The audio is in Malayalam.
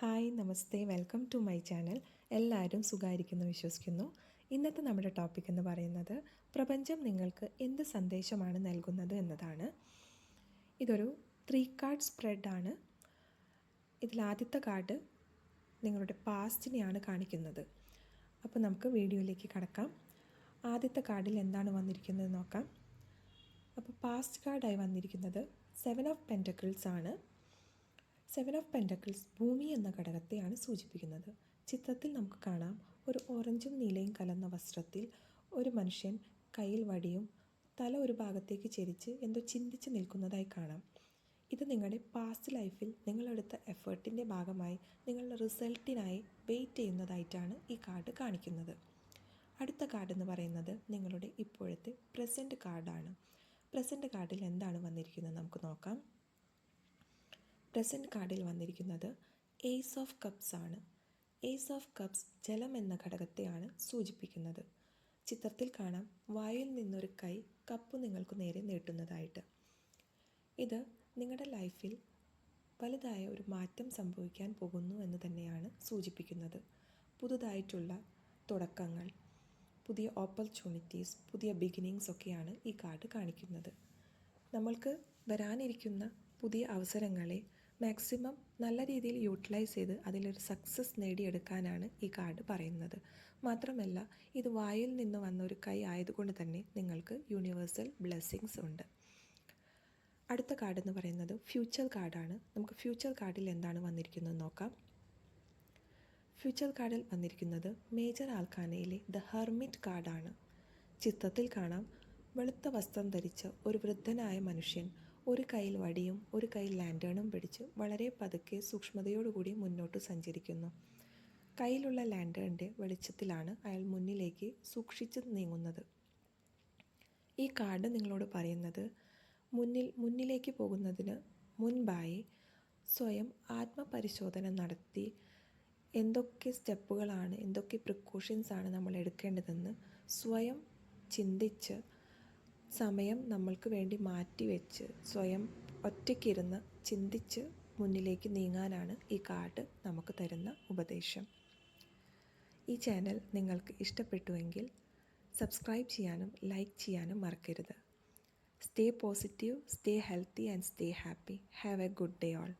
Hi namaste. Welcome to my channel. എല്ലാവരും സുഖമായിരിക്കുന്നു വിശ്വസിക്കുന്നു. ഇന്നത്തെ നമ്മുടെ ടോപ്പിക് എന്ന് പറയുന്നത് പ്രപഞ്ചം നിങ്ങൾക്ക് എന്ത് സന്ദേശമാണ് നൽകുന്നത് എന്നതാണ്. ഇതൊരു ത്രീ കാർഡ് സ്പ്രെഡാണ് ഇതിൽ ആദ്യത്തെ കാർഡ് നിങ്ങളുടെ പാസ്റ്റിനെയാണ് കാണിക്കുന്നത്. അപ്പോൾ നമുക്ക് വീഡിയോയിലേക്ക് കടക്കാം. ആദ്യത്തെ കാർഡിൽ എന്താണ് വന്നിരിക്കുന്നത് നോക്കാം. അപ്പോൾ പാസ്റ്റ് കാർഡായി വന്നിരിക്കുന്നത് സെവൻ ഓഫ് പെന്റക്കിൾസ് ആണ്. സെവൻ ഓഫ് പെന്റക്കിൾസ് ഭൂമി എന്ന ഘടകത്തെയാണ് സൂചിപ്പിക്കുന്നത്. ചിത്രത്തിൽ നമുക്ക് കാണാം. ഒരു ഓറഞ്ചും നീലയും കലർന്ന വസ്ത്രത്തിൽ ഒരു മനുഷ്യൻ കയ്യിൽ വടിയും തല ഒരു ഭാഗത്തേക്ക് ചെരിച്ച് എന്തോ ചിന്തിച്ച് നിൽക്കുന്നതായി കാണാം. ഇത് നിങ്ങളുടെ പാസ്റ്റ് ലൈഫിൽ നിങ്ങളെടുത്ത എഫേർട്ടിന്റെ ഭാഗമായി നിങ്ങളുടെ റിസൾട്ടിനായി വെയിറ്റ് ചെയ്യുന്നതായിട്ടാണ് ഈ കാർഡ് കാണിക്കുന്നത്. അടുത്ത കാർഡ് എന്ന് പറയുന്നത് നിങ്ങളുടെ ഇപ്പോഴത്തെ പ്രസന്റ് കാർഡാണ് പ്രസന്റ് കാർഡിൽ എന്താണ് വന്നിരിക്കുന്നത് നമുക്ക് നോക്കാം. പ്രസന്റ് കാർഡിൽ വന്നിരിക്കുന്നത് എയ്സ് ഓഫ് കപ്സ് ആണ്. എയ്സ് ഓഫ് കപ്സ് ജലം എന്ന ഘടകത്തെയാണ് സൂചിപ്പിക്കുന്നത്. ചിത്രത്തിൽ കാണാം വായിൽ നിന്നൊരു കൈ കപ്പ് നിങ്ങൾക്ക് നേരെ നീട്ടുന്നതായിട്ട്. ഇത് നിങ്ങളുടെ ലൈഫിൽ വലുതായ ഒരു മാറ്റം സംഭവിക്കാൻ പോകുന്നു എന്ന് തന്നെയാണ് സൂചിപ്പിക്കുന്നത്. പുതുതായിട്ടുള്ള തുടക്കങ്ങൾ പുതിയ ഓപ്പർച്യൂണിറ്റീസ് പുതിയ ബിഗിനിങ്സ് ഒക്കെയാണ് ഈ കാർഡ് കാണിക്കുന്നത്. നമ്മൾക്ക് വരാനിരിക്കുന്ന പുതിയ അവസരങ്ങളെ മാക്സിമം നല്ല രീതിയിൽ യൂട്ടിലൈസ് ചെയ്ത് അതിലൊരു സക്സസ് നേടിയെടുക്കാനാണ് ഈ കാർഡ് പറയുന്നത്. മാത്രമല്ല ഇത് വായിൽ നിന്ന് വന്ന ഒരു കൈ ആയതുകൊണ്ട് തന്നെ നിങ്ങൾക്ക് യൂണിവേഴ്സൽ ബ്ലെസ്സിങ്സ് ഉണ്ട്. അടുത്ത കാർഡ് എന്ന് പറയുന്നത് ഫ്യൂച്ചർ കാർഡാണ് നമുക്ക് ഫ്യൂച്ചർ കാർഡിൽ എന്താണ് വന്നിരിക്കുന്നത് നോക്കാം. ഫ്യൂച്ചർ കാർഡിൽ വന്നിരിക്കുന്നത് മേജർ ആൽക്കാനയിലെ ദ ഹെർമിറ്റ് കാർഡാണ് ചിത്രത്തിൽ കാണാം. വെളുത്ത വസ്ത്രം ധരിച്ച ഒരു വൃദ്ധനായ മനുഷ്യൻ ഒരു കയ്യിൽ വടിയും ഒരു കയ്യിൽ ലാൻഡേണും പിടിച്ച് വളരെ പതുക്കെ സൂക്ഷ്മതയോടുകൂടി മുന്നോട്ട് സഞ്ചരിക്കുന്നു. കയ്യിലുള്ള ലാൻഡേണിന്റെ വെളിച്ചത്തിലാണ് അയാൾ മുന്നിലേക്ക് സൂക്ഷിച്ച് നീങ്ങുന്നത്. ഈ കാർഡ് നിങ്ങളോട് പറയുന്നത് മുന്നിൽ മുന്നിലേക്ക് പോകുന്നതിന് മുൻപായി സ്വയം ആത്മപരിശോധന നടത്തി എന്തൊക്കെ സ്റ്റെപ്പുകളാണ് എന്തൊക്കെ പ്രിക്കോഷൻസാണ് നമ്മൾ എടുക്കേണ്ടതെന്ന് സ്വയം ചിന്തിച്ച് സമയം നമ്മൾക്ക് വേണ്ടി മാറ്റിവെച്ച് സ്വയം ഒറ്റയ്ക്കിരുന്ന് ചിന്തിച്ച് മുന്നിലേക്ക് നീങ്ങാനാണ് ഈ കാർഡ് നമുക്ക് തരുന്ന ഉപദേശം. ഈ ചാനൽ നിങ്ങൾക്ക് ഇഷ്ടപ്പെട്ടുവെങ്കിൽ സബ്സ്ക്രൈബ് ചെയ്യാനും ലൈക്ക് ചെയ്യാനും മറക്കരുത്. Stay positive stay healthy and stay happy have a good day all